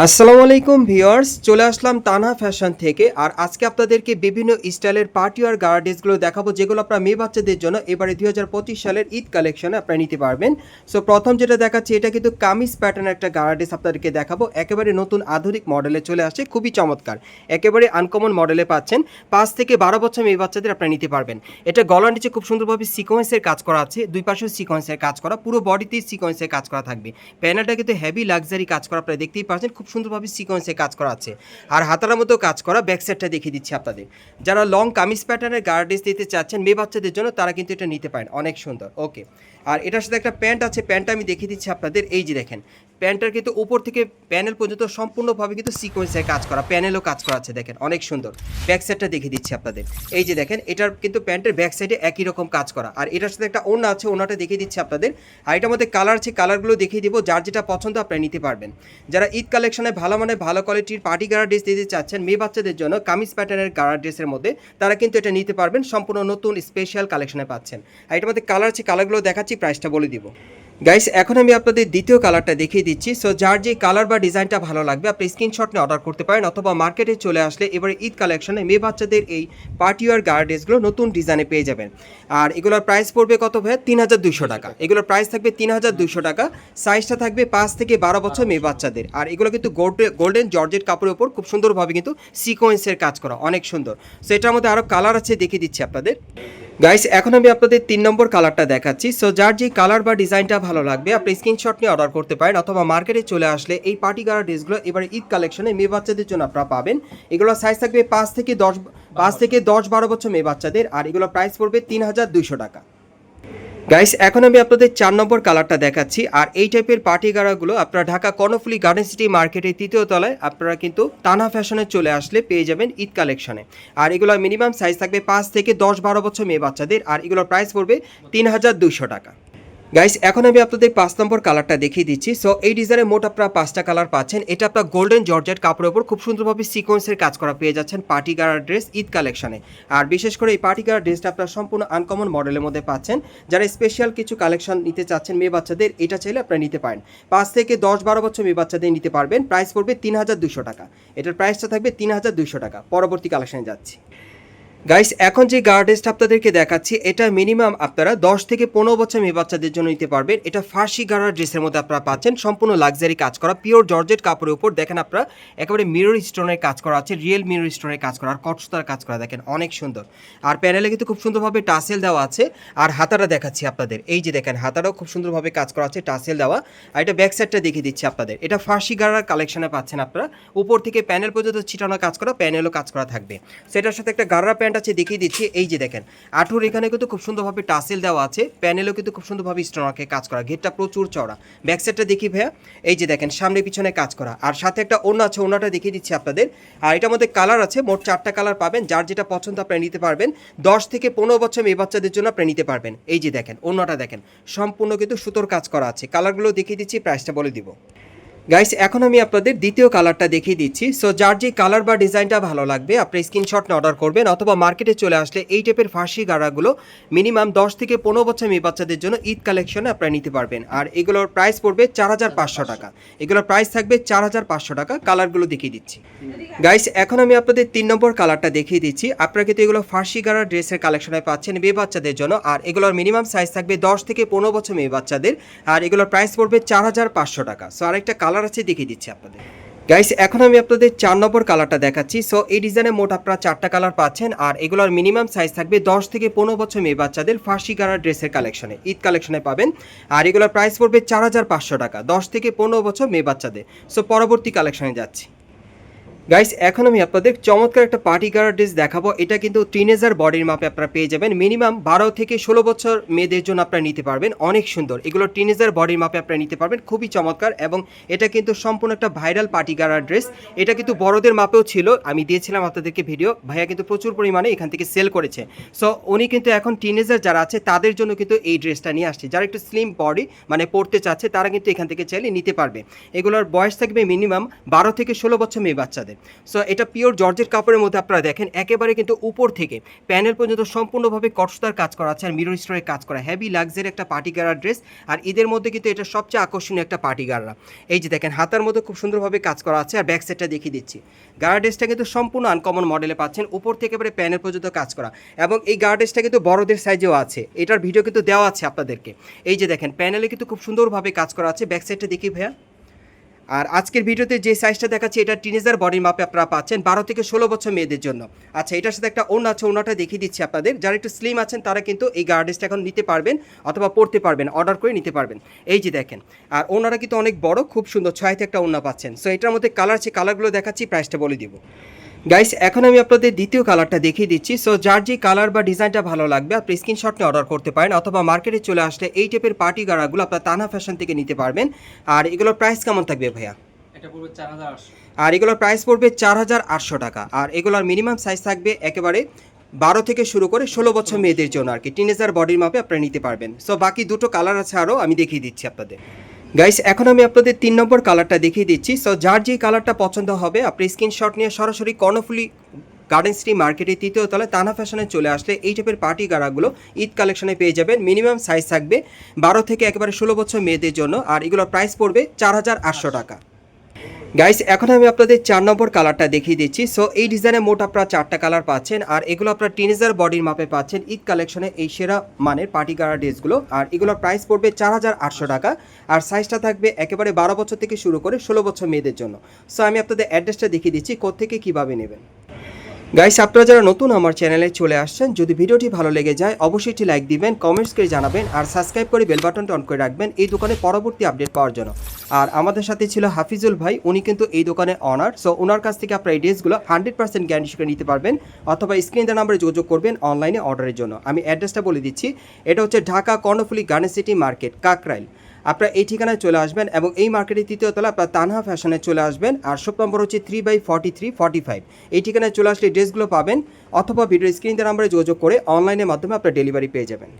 আসসালামু আলাইকুম ভিউয়ার্স, চলে আসলাম তানহা ফ্যাশন থেকে। আর আজকে আপনাদেরকে বিভিন্ন স্টাইলের পার্টি আর গার্ডেসগুলো দেখাবো, যেগুলো আপনার মেয়ে বাচ্চাদের জন্য এবারে দুই হাজার পঁচিশ সালের ঈদ কালেকশনে আপনারা নিতে পারবেন। সো প্রথম যেটা দেখাচ্ছি, এটা কিন্তু কামিজ প্যাটার্ন একটা গার্ডেস আপনাদেরকে দেখাবো। একেবারে নতুন আধুনিক মডেলে চলে আসছে, খুবই চমৎকার। একেবারে আনকমন মডেলে পাচ্ছেন, পাঁচ থেকে বারো বছর মেয়ে বাচ্চাদের আপনারা নিতে পারবেন। এটা গলার নিচে খুব সুন্দরভাবে সিকোয়েন্সের কাজ করা আছে, দুই পাশেও সিকোয়েন্সের কাজ করা, পুরো বডিতেই সিকোয়েন্সের কাজ করা থাকবে। প্যানেলটা কিন্তু হেভি লাক্সারি কাজ করা, আপনারা দেখতেই পাচ্ছেন খুব সুন্দরভাবে সিকোয়েন্সে কাজ করা আছে। আর হাতার মতো কাজ করা ব্যাক সাইডটা দেখিয়ে দিচ্ছি আপনাদের। যারা লং কামিজ প্যাটার্নের গার্ডেস দিতে চাচ্ছেন, মেয়ে বাচ্চাদের জন্য তারা কিন্তু এটা নিতে পারেন। অনেক সুন্দর। ওকে আর এটার সাথে একটা প্যান্ট আছে প্যান্টটা আমি দেখিয়ে দিচ্ছি আপনাদের। এই যে দেখেন প্যান্টটার কিন্তু উপর থেকে প্যানেল পর্যন্ত সম্পূর্ণভাবে কিন্তু সিকোয়েন্সের কাজ করা, প্যানেলও কাজ করা আছে দেখেন, অনেক সুন্দর। ব্যাক সাইডটা দেখিয়ে দিচ্ছি আপনাদের। এই যে দেখেন, এটার কিন্তু প্যান্টের ব্যাক সাইডে একই রকম কাজ করা। আর এটার সাথে একটা ওনা আছে, ওড়নাটা দেখিয়ে দিচ্ছি আপনাদের। আর এটার মধ্যে কালার আছে কালারগুলো দেখিয়ে দিব, যার যেটা পছন্দ আপনারা নিতে পারবেন। যারা ঈদ কালেকশনে ভালো মানে ভালো কোয়ালিটির পার্টি গাড়া ড্রেস দিতে চাচ্ছেন, মেয়ে বাচ্চাদের জন্য কামিজ প্যাটার্নের গাড়া ড্রেসের মধ্যে, তারা কিন্তু এটা নিতে পারবেন। সম্পূর্ণ নতুন স্পেশাল কালেকশনে পাচ্ছেন। আর এটার মধ্যে কালার আছে কালারগুলো দেখাচ্ছি প্রাইসটা বলে দিব। গাইস এখন আমি আপনাদের দ্বিতীয় কালারটা দেখিয়ে দিচ্ছি। সো যার যে কালার বা ডিজাইনটা ভালো লাগবে, আপনি স্ক্রিনশট নিয়ে অর্ডার করতে পারেন অথবা মার্কেটে চলে আসলে এবারে ঈদ কালেকশনে মেয়ে বাচ্চাদের এই পার্টি ওয়ার গার্ডেসগুলো নতুন ডিজাইনে পেয়ে যাবেন। আর এগুলোর প্রাইস পড়বে কত ভাই তিন হাজার দুশো টাকা। এগুলোর প্রাইস থাকবে তিন হাজার দুশো টাকা। সাইজটা থাকবে পাঁচ থেকে বারো বছর মেয়ে বাচ্চাদের। আর এগুলো কিন্তু গোল্ডেন জর্জেট কাপড়ের উপর খুব সুন্দরভাবে কিন্তু সিকোয়েন্সের কাজ করা, অনেক সুন্দর। সো এটার মধ্যে আরও কালার আছে দেখিয়ে দিচ্ছি আপনাদের। গাইস এখন আমি আপনাদের তিন নম্বর কালারটা দেখাচ্ছি। সো যার যে কালার বা ডিজাইনটা ভালো লাগবে, আপনি স্ক্রিনশট নিয়ে অর্ডার করতে পারেন, অথবা মার্কেটে চলে আসলে এই পার্টি গাড়া ড্রেসগুলো এবার ঈদ কালেকশনে মেয়ে বাচ্চাদের জন্য আপনারা পাবেন। এগুলো সাইজ থাকবে পাঁচ থেকে দশ, পাঁচ থেকে দশ বারো বছর মেয়ে বাচ্চাদের, আর এগুলো প্রাইস পড়বে তিন হাজার দুইশো টাকা। গাইস এখন আমি আপনাদের চার নম্বর কালারটা দেখাচ্ছি, আর এই টাইপের পার্টি গাড়াগুলো আপনারা ঢাকা কর্ণফুলি গার্ডেন সিটি মার্কেটের তৃতীয় তলায় আপনারা কিন্তু টানা ফ্যাশনে চলে আসলে পেয়ে যাবেন ঈদ কালেকশনে আর এগুলো মিনিমাম সাইজ থাকবে পাঁচ থেকে দশ বারো বছর মেয়ে বাচ্চাদের, আর এগুলোর প্রাইস পড়বে তিন হাজার দুইশো টাকা। গাইস এখন আমি আপনাদের পাঁচ নম্বর কালারটা দেখিয়ে দিচ্ছি। সো এই ডিজাইনের মোট আপনারা পাঁচটা কালার পাচ্ছেন। এটা আপনার গোল্ডেন জর্জেট কাপড়ের উপর খুব সুন্দরভাবে সিকোয়েন্সের কাজ করা পেয়ে যাচ্ছেন পার্টি গাড়ার ড্রেস ঈদ কালেকশনে আর বিশেষ করে এই পার্টি গাড়ার ড্রেসটা আপনারা সম্পূর্ণ আনকমন মডেলের মধ্যে পাচ্ছেন। যারা স্পেশাল কিছু কালেকশন নিতে চাচ্ছেন মেয়ে বাচ্চাদের, এটা চাইলে আপনারা নিতে পারেন। পাঁচ থেকে দশ বারো বছর মেয়ে বাচ্চাদের নিতে পারবেন। প্রাইস পড়বে তিন হাজার দুশো টাকা। এটার প্রাইসটা থাকবে তিন হাজার দুশো টাকা। পরবর্তী কালেকশনে যাচ্ছি। গাইস এখন যে গার্ডেসটা আপনাদেরকে দেখাচ্ছি, এটা মিনিমাম আপনারা দশ থেকে পনেরো বছর মেয়ে বাচ্চাদের জন্য নিতে পারবেন। এটা ফার্সি গাড়ার ড্রেসের মধ্যে আপনারা পাচ্ছেন। সম্পূর্ণ লাক্সারি কাজ করা পিওর জর্জেট কাপড়ের উপর। দেখেন আপনারা, একেবারে মিরর স্টোনের কাজ করা আছে রিয়েল মিরর স্টোনের কাজ করা, আর কটসতার কাজ করা, দেখেন অনেক সুন্দর। আর প্যানেলে কিন্তু খুব সুন্দরভাবে টাসেল দেওয়া আছে, আর হাতাটা দেখাচ্ছি আপনাদের। এই যে দেখেন, হাতাটাও খুব সুন্দরভাবে কাজ করা আছে টাসেল দেওয়া। আর এটা ব্যাক সাইডটা দেখিয়ে দিচ্ছি আপনাদের। এটা ফার্সি গাড়ার কালেকশনে পাচ্ছেন আপনারা। উপর থেকে প্যানেল পর্যন্ত ছিটানো কাজ করা প্যানেলও কাজ করা থাকবে। সেটার সাথে একটা গাড়া প্যান্ট আছে, দেখিয়ে দিচ্ছি। এই যে দেখেন, আঠুর এখানে কিন্তু খুব সুন্দরভাবে টাসেল দেওয়া আছে, প্যানেলও কিন্তু খুব সুন্দরভাবে স্টোনারকে কাজ করা, গেটটা প্রচুর চড়া ব্যাক সাইডটা দেখি ভাইয়া, এই যে দেখেন, সামনে পিছনে কাজ করা। আর সাথে একটা ওড়না আছে, ওড়নাটা দেখিয়ে দিচ্ছি আপনাদের। আর এটার মধ্যে কালার আছে, মোট চারটা কালার পাবেন, যার যেটা পছন্দ আপনারা নিতে পারবেন। দশ থেকে পনেরো বছর মেয়ে বাচ্চাদের জন্য আপনি নিতে পারবেন। এই যে দেখেন, ওড়নাটা দেখেন, সম্পূর্ণ কিন্তু সুতোর কাজ করা আছে। কালারগুলো দেখিয়ে দিচ্ছি প্রাইসটা বলে দিব। গাইস এখন আমি আপনাদের দ্বিতীয় কালারটা দেখিয়ে দিচ্ছি। সো যার যে কালার বা ডিজাইনটা ভালো লাগবে, আপনি স্ক্রিনশট অর্ডার করবেন অথবা মার্কেটে চলে আসলে এই টাইপের ফার্সি গাড়াগুলো মিনিমাম দশ থেকে পনেরো বছর মেয়ে বাচ্চাদের জন্য ঈদ কালেকশনে আপনারা নিতে পারবেন। আর এগুলোর প্রাইস পড়বে চার হাজার পাঁচশো টাকা। এগুলোর প্রাইস থাকবে চার হাজার পাঁচশো টাকা। কালারগুলো দেখিয়ে দিচ্ছি। গাইস এখন আমি আপনাদের তিন নম্বর কালারটা দেখিয়ে দিচ্ছি। আপনারা কিন্তু এগুলো ফার্সি গাড়া ড্রেসের কালেকশনে পাচ্ছেন মেয়ে বাচ্চাদের জন্য। আর এগুলোর মিনিমাম সাইজ থাকবে দশ থেকে পনেরো বছর মেয়ে বাচ্চাদের। আর এগুলোর প্রাইস পড়বে চার হাজার পাঁচশো টাকা। সো আরেকটা কালার আছে, দেখিয়ে দিচ্ছি আপনাদের। গাইস এখন আমি আপনাদের চার নম্বর কালারটা দেখাচ্ছি। সো এই ডিজাইনে মোট আপনারা চারটা কালার পাচ্ছেন, আর এগুলোর মিনিমাম সাইজ থাকবে দশ থেকে পনেরো বছর মেয়ে বাচ্চাদের ফার্সি গাড়া ড্রেসের কালেকশনে ঈদ কালেকশনে পাবেন। আর এগুলোর প্রাইস পড়বে চার হাজার পাঁচশো টাকা, দশ থেকে পনেরো বছর মেয়ে বাচ্চাদের। সো পরবর্তী কালেকশনে যাচ্ছি। গাইস এখন আমি আপনাদের চমৎকার একটা পার্টি গার্ড ড্রেস দেখাবো। এটা কিন্তু টিনেজার বডির মাপে আপনারা পেয়ে যাবেন। মিনিমাম বারো থেকে ষোলো বছর মেয়েদের জন্য আপনারা নিতে পারবেন। অনেক সুন্দর। এগুলো টিনেজার বডির মাপে আপনারা নিতে পারবেন। খুবই চমৎকার এবং এটা কিন্তু সম্পূর্ণ একটা ভাইরাল পার্টি গার্ড ড্রেস এটা কিন্তু বড়দের মাপেও ছিল। আমি দিয়েছিলাম আপনাদেরকে ভিডিও ভাইয়া কিন্তু প্রচুর পরিমাণে এখান থেকে সেল করেছে। সো উনি কিন্তু এখন টিনেজার যারা আছে, তাদের জন্য কিন্তু এই ড্রেসটা নিয়ে আসছে। যারা একটু স্লিম বডি মানে পড়তে চাচ্ছে, তারা কিন্তু এখান থেকে চাইলে নিতে পারবে। এগুলোর বয়স থাকবে মিনিমাম বারো থেকে ষোলো বছর মেয়ে বাচ্চাদের। আপনাদের সো এটা পিওর জর্জের কাপড়ের মধ্যে আপনারা দেখেন, একেবারে কিন্তু উপর থেকে প্যানেল পর্যন্ত সম্পূর্ণভাবে কটসুতার কাজ করা আছে আর মিরর স্টোরের কাজ করা। হেভি লাক্সারি একটা পার্টি গাড়ার ড্রেস আর ঈদের মধ্যে কিন্তু এটা সবচেয়ে আকর্ষণীয় একটা পার্টি গাড়া এই যে দেখেন, হাতার মধ্যে খুব সুন্দরভাবে কাজ করা আছে আর ব্যাক সাইডটা দেখিয়ে দিচ্ছি। গাড়া ড্রেসটা কিন্তু সম্পূর্ণ আনকমন মডেলে পাচ্ছেন, উপর থেকে এবারে প্যানেল পর্যন্ত কাজ করা। এবং এই গাড়া ড্রেসটা কিন্তু বড়দের সাইজেও আছে। এটার ভিডিও কিন্তু দেওয়া আছে আপনাদেরকে। এই যে দেখেন প্যানেলে কিন্তু খুব সুন্দরভাবে কাজ করা আছে ব্যাক সাইডটা দেখি ভাইয়া। আর আজকের ভিডিওতে যে সাইজটা দেখাচ্ছি, এটা টিনেজার বডির মাপে আপনারা পাচ্ছেন, বারো থেকে ষোলো বছর মেয়েদের জন্য। আচ্ছা এটার সাথে একটা ওন আছে, ওনাটা দেখিয়ে দিচ্ছি আপনাদের। যারা একটু স্লিম আছেন, তারা কিন্তু এই গার্ডেসটা এখন নিতে পারবেন অথবা পড়তে পারবেন অর্ডার করে নিতে পারবেন। এই যে দেখেন, আর ওনারা কিন্তু অনেক বড়, খুব সুন্দর, ছয় থেকে একটা ওনা পাচ্ছেন। সো এটার মধ্যে কালার আছে কালারগুলো দেখাচ্ছি প্রাইসটা বলে দিব। গাইস এখন আমি আপনাদের দ্বিতীয় কালারটা দেখিয়ে দিচ্ছি। সো যার যে কালার বা ডিজাইনটা ভালো লাগবে আপনি স্ক্রিনশট নিয়ে অর্ডার করতে পারেন অথবা মার্কেটে চলে আসলে এই টাইপের পার্টি গাড়াগুলো আপনার তানা ফ্যাশন থেকে নিতে পারবেন। আর এগুলোর প্রাইস কেমন থাকবে ভাইয়া? এটা পড়বে চার হাজার আটশো। আর এগুলোর প্রাইস পড়বে চার হাজার আটশো টাকা। আর এগুলোর মিনিমাম সাইজ থাকবে একেবারে বারো থেকে শুরু করে ষোলো বছর মেয়েদের জন্য আর কি। টিনেজার বডির মাপে আপনারা নিতে পারবেন। সো বাকি দুটো কালার আছে আরও আমি দেখিয়ে দিচ্ছি আপনাদের। গাইস এখন আমি আপনাদের তিন নম্বর কালারটা দেখিয়ে দিচ্ছি। সো যার যে কালারটা পছন্দ হবে, আপনি স্ক্রিনশট নিয়ে সরাসরি কর্ণফুলি গার্ডেন সিটি মার্কেটের তৃতীয় তলায় তানা ফ্যাশনে চলে আসলে এই টাইপের পার্টি গাড়াগুলো ঈদ কালেকশনে পেয়ে যাবেন। মিনিমাম সাইজ থাকবে বারো থেকে একেবারে ষোলো বছর মেয়েদের জন্য, আর এগুলোর প্রাইস পড়বে চার হাজার আটশো টাকা। গাইস এখন আমি আপনাদের চার নম্বর কালারটা দেখিয়ে দিচ্ছি। সো এই ডিজাইনে মোট আপনারা চারটা কালার পাচ্ছেন, আর এগুলো আপনার টিনেজার বডির মাপে পাচ্ছেন। ঈদ কালেকশনে এই সেরা মানের পার্টি গাড়া ড্রেসগুলো আর এগুলোর প্রাইস পড়বে চার হাজার আটশো টাকা, আর সাইজটা থাকবে একেবারে বারো বছর থেকে শুরু করে ষোলো বছর মেয়েদের জন্য। সো আমি আপনাদের অ্যাড্রেসটা দেখিয়ে দিচ্ছি কোথেকে কীভাবে নেবেন। গাইস আপনারা যারা নতুন আমার চ্যানেলে চলে আসছেন, যদি ভিডিওটি ভালো লেগে যায়, অবশ্যই একটি লাইক দিবেন কমেন্টস করে জানাবেন, আর সাবস্ক্রাইব করে বেল বাটনটা অন করে রাখবেন। এই দোকানে পরবর্তী আপডেট পাওয়ার জন্য। আর আমাদের সাথে ছিল হাফিজুল ভাই, উনি কিন্তু এই দোকানে অনার সো ওনার কাছ থেকে আপনার এই ড্রেসগুলো হান্ড্রেড পার্সেন্ট গ্যারান্টি করে নিতে পারবেন, অথবা স্ক্রিন দেওয়া নাম্বারে যোগাযোগ করবেন অনলাইনে অর্ডারের জন্য। আমি অ্যাড্রেসটা বলে দিচ্ছি, এটা হচ্ছে Dhaka Karnaphuli garden city market, Kakrail. আপনারা এই ঠিকানায় চলে আসবেন এবং এই মার্কেটের তৃতীয় তলা আপনার তানহা ফ্যাশনে চলে আসবেন, আর শপ নম্বর হচ্ছে three by forty three forty five এই ঠিকানায় চলে আসলে ড্রেসগুলো পাবেন, অথবা ভিডিও স্ক্রিন নাম্বারে যোগাযোগ করে অনলাইনের মাধ্যমে আপনার ডেলিভারি পেয়ে যাবেন।